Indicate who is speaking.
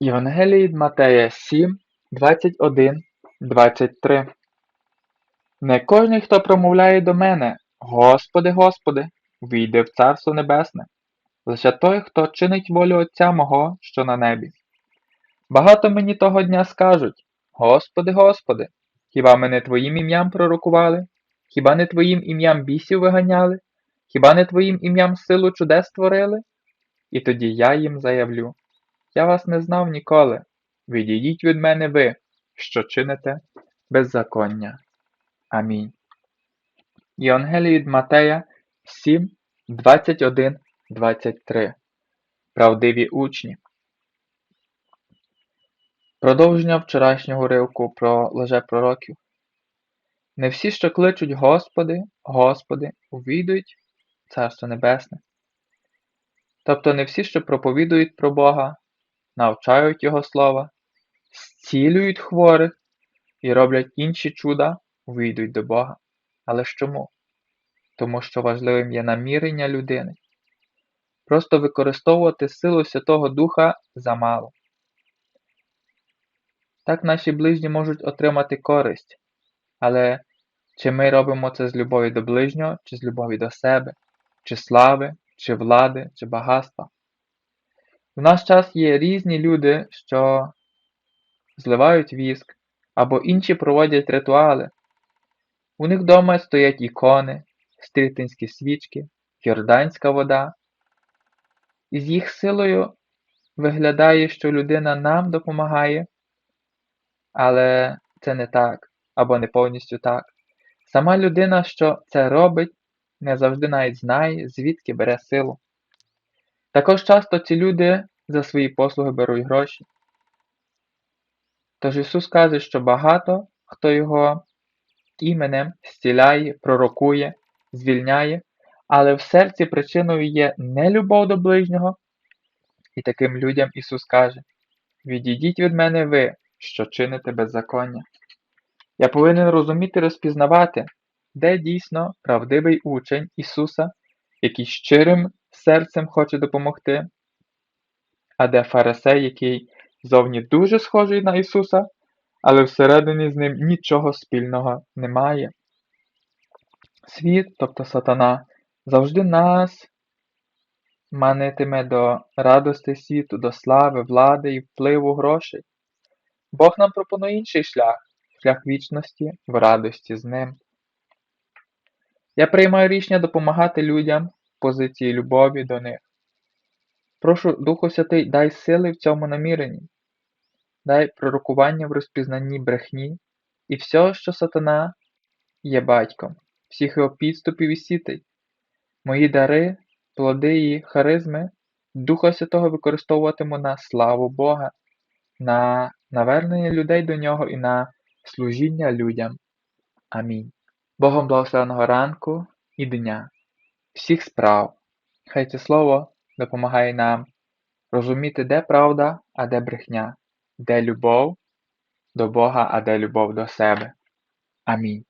Speaker 1: Євангелії від Матея 7, 21, 23 Не кожний, хто промовляє до мене, Господи, Господи, війде в Царство Небесне, лише той, хто чинить волю Отця мого, що на небі. Багато мені того дня скажуть Господи, Господи, хіба ми не Твоїм ім'ям пророкували? Хіба не Твоїм ім'ям бісів виганяли? Хіба не Твоїм ім'ям силу чудес творили? І тоді я їм заявлю Я вас не знав ніколи. Відійдіть від мене ви, що чините беззаконня. Амінь. Євангелії від Матея 7, 21, 23. Правдиві учні. Продовження вчорашнього ривку про лжепророків. Не всі, що кличуть Господи, Господи, увійдуть Царство Небесне. Тобто не всі, що проповідують про Бога, навчають Його слова, зцілюють хворих і роблять інші чуда, увійдуть до Бога. Але ж чому? Тому що важливим є намірення людини. Просто використовувати силу Святого Духа замало. Так наші ближні можуть отримати користь, але чи ми робимо це з любові до ближнього, чи з любові до себе, чи слави, чи влади, чи багатства? В наш час є різні люди, що зливають віск або інші проводять ритуали. У них вдома стоять ікони, стрітинські свічки, йорданська вода. І з їх силою виглядає, що людина нам допомагає, але це не так, або не повністю так. Сама людина, що це робить, не завжди навіть знає, звідки бере силу. Також часто ці люди за свої послуги беруть гроші. Тож Ісус каже, що багато хто Його іменем зціляє, пророкує, звільняє, але в серці причиною є не любов до ближнього, і таким людям Ісус каже: Відійдіть від мене ви, що чините беззаконня. Я повинен розуміти розпізнавати, де дійсно правдивий учень Ісуса, який щирим серцем хоче допомогти, а де фарисей, який зовні дуже схожий на Ісуса, але всередині з ним нічого спільного немає. Світ, тобто сатана, завжди нас манитиме до радости світу, до слави, влади і впливу грошей. Бог нам пропонує інший шлях шлях вічності в радості з ним. Я приймаю рішення допомагати людям позиції любові до них. Прошу Духу Святий, дай сили в цьому наміренні, дай пророкування в розпізнанні брехні і всього, що сатана є батьком, всіх його підступів і сітей, мої дари, плоди і харизми, Духа Святого використовуватиму на славу Бога, на навернення людей до нього і на служіння людям. Амінь. Богом благословеного ранку і дня, всіх справ. Хай це слово допомагає нам розуміти, де правда, а де брехня, де любов до Бога, а де любов до себе. Амінь.